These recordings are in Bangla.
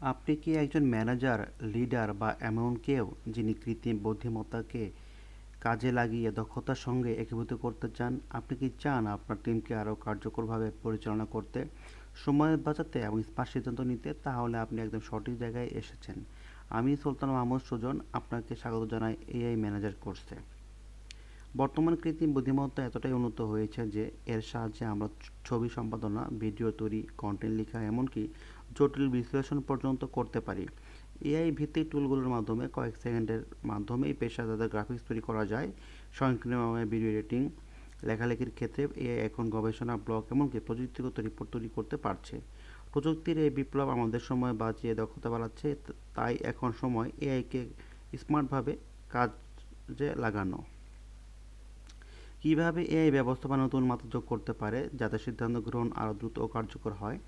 আপনি কি একজন ম্যানেজার, লিডার বা এমন কেউ যিনি কৃত্রিম বুদ্ধিমত্তাকে কাজে লাগিয়ে দক্ষতার সঙ্গে একীভূত করতে চান? আপনি কি চান আপনার টিমকে আরও কার্যকরভাবে পরিচালনা করতে, সময় বাঁচাতে এবং স্মার্ট সিদ্ধান্ত নিতে? তাহলে আপনি একদম সঠিক জায়গায় এসেছেন। আমি সুলতান মাহমুদ সুজন, আপনাকে স্বাগত জানাই এআই ম্যানেজার কোর্সে। বর্তমান কৃত্রিম বুদ্ধিমত্তা এতটাই উন্নত হয়েছে যে এর সাহায্যে আমরা ছবি সম্পাদনা, ভিডিও তৈরি কন্টেন্ট লেখা, এমনকি জটিল বিশ্লেষণ পর্যন্ত করতে পারি। এআই ভিত্তিক টুলগুলোর মাধ্যমে কয়েক সেকেন্ডের মাধ্যমেই পেশাদার গ্রাফিক্স তৈরি করা যায়। স্বয়ংক্রিয়ভাবে ভিডিও এডিটিং লেখালেখির ক্ষেত্রে এআই এখন গবেষণা ব্লগ এমনকি প্রযুক্তিগত রিপোর্ট তৈরি করতে পারছে। প্রযুক্তির এই বিপ্লব আমাদের সময় বাঁচিয়ে দক্ষতা বাড়াচ্ছে, তাই এখন সময় এআইকে স্মার্টভাবে কাজে লাগানো। কীভাবে এআই ব্যবস্থাপনা নতুন মাত্রা যোগ করতে পারে, যাতে সিদ্ধান্ত গ্রহণ আরও দ্রুত ও কার্যকর হয়?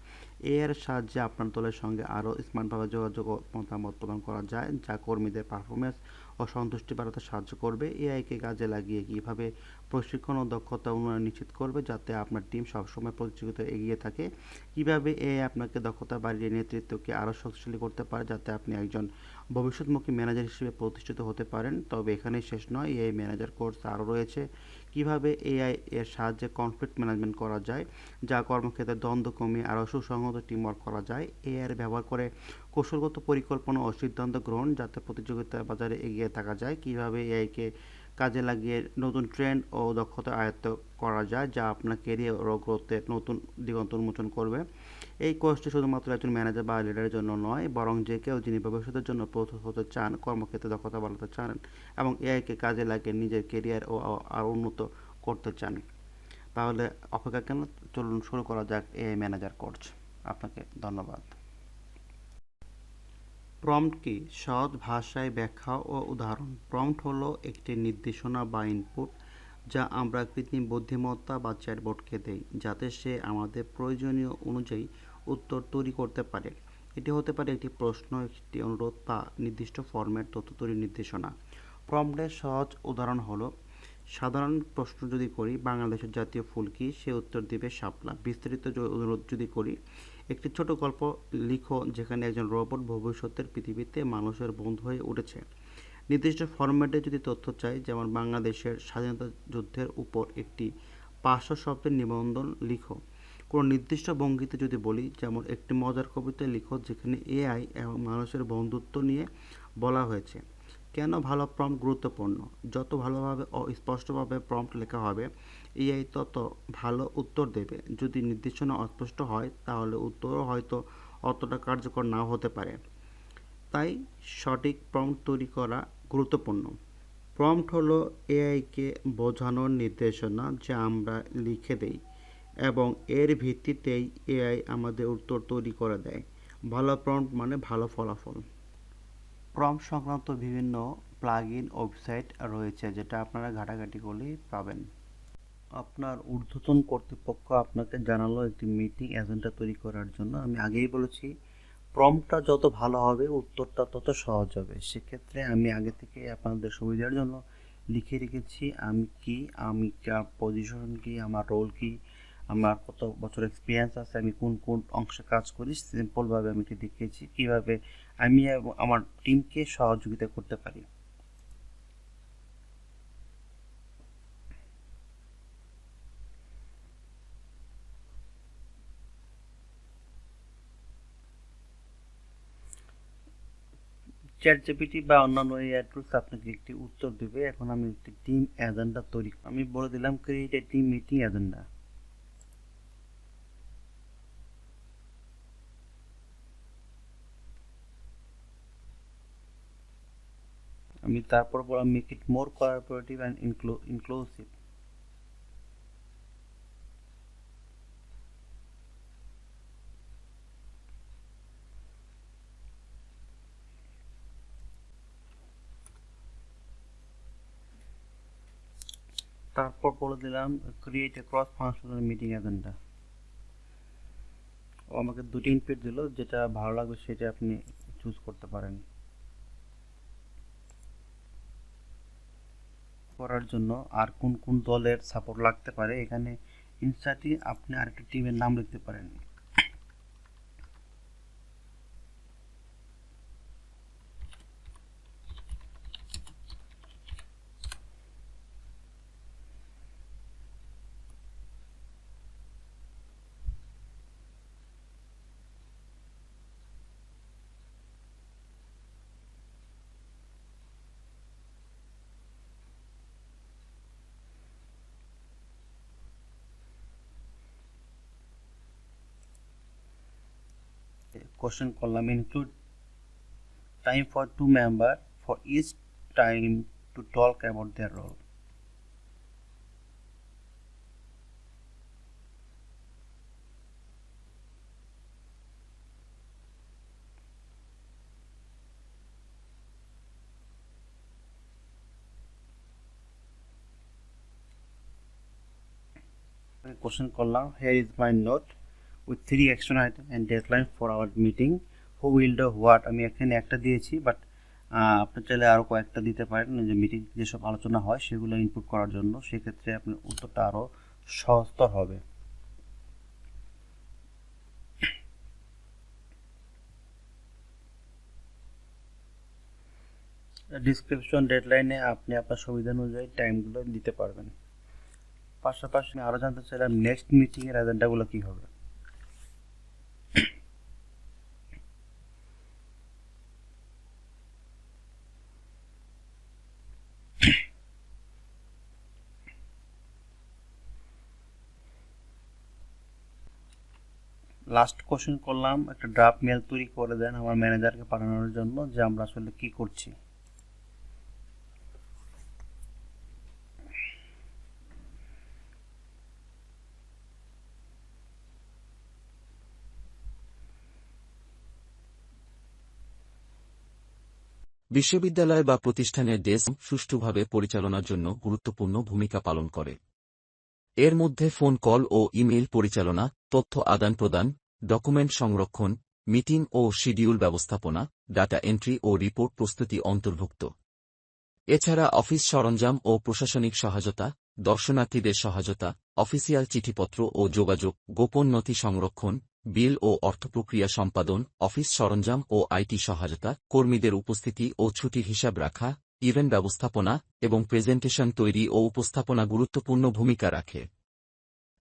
এর সাহায্যে আপনার দলের সঙ্গে আরও স্মার্টভাবে যোগাযোগ মতামত প্রদান করা যায়, যা কর্মীদের পারফরমেন্স ও সন্তুষ্টি বাড়াতে সাহায্য করবে। এআইকে কাজে লাগিয়ে কীভাবে প্রশিক্ষণ ও দক্ষতা উন্নয়ন নিশ্চিত করবে, যাতে আপনার টিম সবসময় প্রতিযোগিতায় এগিয়ে থাকে? কীভাবে এআই আপনাকে দক্ষতা বাড়িয়ে নেতৃত্বকে আরও শক্তিশালী করতে পারে, যাতে আপনি একজন ভবিষ্যৎমুখী ম্যানেজার হিসেবে প্রতিষ্ঠিত হতে পারেন? তবে এখানেই শেষ নয়, এআই ম্যানেজার কোর্স আরও রয়েছে। কীভাবে এআই এর সাহায্যে কনফ্লিক্ট ম্যানেজমেন্ট করা যায়, যা কর্মক্ষেত্রে দ্বন্দ্ব কমিয়ে আরও সুসংহত টিমওয়ার্ক করা যায় এআই ব্যবহার করে কৌশলগত পরিকল্পনা ও সিদ্ধান্ত গ্রহণ যাতে প্রতিযোগিতার বাজারে এগিয়ে থাকা যায়, কীভাবে এআইকে কাজে লাগিয়ে নতুন ট্রেন্ড ও দক্ষতা আয়ত্ত করা যায়, যা আপনার কেরিয়ার ও গ্রোথের নতুন দিগন্ত উন্মোচন করবে। এই কোর্সটি শুধুমাত্র একজন ম্যানেজার বা লিডারের জন্য নয়, বরং যে কেউ যিনি ভবিষ্যতের জন্য প্রস্তুত হতে চান, কর্মক্ষেত্রে দক্ষতা বাড়াতে চান এবং এআইকে কাজে লাগিয়ে নিজের কেরিয়ার ও আরও উন্নত করতে চান। তাহলে অপেক্ষা কেন? চলুন শুরু করা যাক এআই ম্যানেজার কোর্স আপনাকে ধন্যবাদ। প্রম্পট কি সহজ ভাষায় ব্যাখ্যা ও উদাহরণ। প্রম্পট হলো একটি নির্দেশনা বা ইনপুট যা আমরা কৃত্রিম বুদ্ধিমত্তা বা চ্যাটবটকে দেই, যাতে সে আমাদের প্রয়োজনীয় অনুযায়ী উত্তর তৈরি করতে পারে। এটি হতে পারে একটি প্রশ্ন, একটি অনুরোধ বা নির্দিষ্ট ফরম্যাট তথ্য তৈরির নির্দেশনা। প্রম্পটের সহজ উদাহরণ হলো সাধারণ প্রশ্ন যদি করি, বাংলাদেশের জাতীয় ফুল কি? সে উত্তর দিবে শাপলা। বিস্তারিত অনুরোধ যদি করি, একটি ছোট গল্প লিখো যেখানে একজন রোবট ভবিষ্যতের পৃথিবীতে মানুষের বন্ধু হয়ে উঠেছে। নির্দিষ্ট ফরম্যাটে যদি তথ্য চাই, যেমন বাংলাদেশের স্বাধীনতা যুদ্ধের উপর একটি পাঁচশো শব্দের নিবন্ধন লিখো। কোনো নির্দিষ্ট ভঙ্গিতে যদি বলি, যেমন একটি মজার কবিতা লিখো যেখানে এআই এবং মানুষের বন্ধুত্ব নিয়ে বলা হয়েছে। কেন ভালো প্রম্পট গুরুত্বপূর্ণ? যত ভালোভাবে ও স্পষ্টভাবে প্রম্পট লেখা হবে এআই তত ভালো উত্তর দেবে। যদি নির্দেশনা অস্পষ্ট হয়, তাহলে উত্তরও হয়তো অতটা কার্যকর নাও হতে পারে। তাই সঠিক প্রম্পট তৈরি করা গুরুত্বপূর্ণ। প্রম্পট হলো এআইকে বোঝানোর নির্দেশনা যা আমরা লিখে দেই এবং এর ভিত্তিতেই এআই আমাদের উত্তর তৈরি করে দেয়। ভালো প্রম্পট মানে ভালো ফলাফল। প্রম্পট সংক্রান্ত বিভিন্ন প্লাগইন ওয়েবসাইট রয়েছে, যেটা আপনারা ঘাটাঘাটি করলেই পাবেন। আপনার ঊর্ধ্বতন কর্তৃপক্ষ আপনাকে জানালো একটি মিটিং এজেন্ডা তৈরি করার জন্য। আমি আগেই বলেছি, প্রম্পটটা যত ভালো হবে, উত্তরটা তত সহজ হবে। সেক্ষেত্রে আমি আগে থেকে আপনাদের সুবিধার জন্য লিখে রেখেছি, আমি কি, আমি পজিশন কি, আমার রোল কি আমার কত বছর এক্সপিরিয়েন্স আছে, আমি কোন কোন অংশে কাজ করি সিম্পলভাবে আমি এটি দেখিয়েছি, কীভাবে আমি এবং, আমার টিমকে সহযোগিতা করতে পারি। চ্যাট জিপিটি বা অন্যান্য এআই টুলস আপনাকে একটি উত্তর দেবে, এখন আমি একটি টিম এজেন্ডা তৈরি আমি বলে দিলাম create a team meeting agenda আমি তারপর বললাম make it more cooperative and inclusive তারপর বলে দিলাম create a cross functional meeting agenda ও আমাকে দুটি ইনপুট দিল, যেটা ভালো লাগবে সেটা আপনি চুজ করতে পারেন। করার জন্য আর কোন কোন দলের সাপোর্ট লাগতে পারে, এখানে ইনসার্টে আপনি আরেকটা টিমের নাম লিখতে পারেন। question column include time for two member for each time to talk about their role. question column here is my note with three action item and deadline for our meeting who will do what আমি এখানে একটা দিয়েছি বাট আপনি চাইলে আরও কয়েকটা দিতে পারেন। যে মিটিং যেসব আলোচনা হয়, সেগুলো ইনপুট করার জন্য। সেক্ষেত্রে আপনার উত্তরটা আরও সহজতর হবে। ডিসক্রিপশন ডেডলাইনে আপনি আপনার সুবিধা অনুযায়ী টাইমগুলো দিতে পারবেন। পাশাপাশি আরও জানতে চাইলাম নেক্সট মিটিংয়ের এজেন্ডাগুলো কী হবে? লাস্ট কোশ্চেন করলাম, একটা ড্রাফট মেল তৈরি করে দেন আমার ম্যানেজারকে পাঠানোর জন্য যে আমরা আসলে কি করছি। বিশ্ববিদ্যালয় বা প্রতিষ্ঠানের ডেস্ক সুষ্ঠুভাবে পরিচালনার জন্য গুরুত্বপূর্ণ ভূমিকা পালন করে। এর মধ্যে ফোন কল ও ইমেইল পরিচালনা, তথ্য আদান-প্রদান ডকুমেন্ট সংরক্ষণ, মিটিং ও শিডিউল ব্যবস্থাপনা, ডাটা এন্ট্রি ও রিপোর্ট প্রস্তুতি অন্তর্ভুক্ত। এছাড়া অফিস সরঞ্জাম ও প্রশাসনিক সহায়তা, দর্শনার্থীদের সহায়তা, অফিসিয়াল চিঠিপত্র ও যোগাযোগ, গোপন নথি সংরক্ষণ, বিল ও অর্থপ্রক্রিয়া সম্পাদন, অফিস সরঞ্জাম ও আইটি সহায়তা, কর্মীদের উপস্থিতি ও ছুটির হিসাব রাখা ইভেন্ট ব্যবস্থাপনা এবং প্রেজেন্টেশন তৈরি ও উপস্থাপনা গুরুত্বপূর্ণ ভূমিকা রাখে।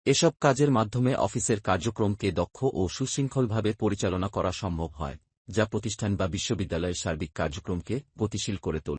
এসব কাজের মাধ্যমে অফিসের কার্যক্রমকে দক্ষ ও সুশৃঙ্খলভাবে পরিচালনা করা সম্ভব হয়, যা প্রতিষ্ঠান বা বিশ্ববিদ্যালয়ের সার্বিক কার্যক্রমকে গতিশীল করে তোলে।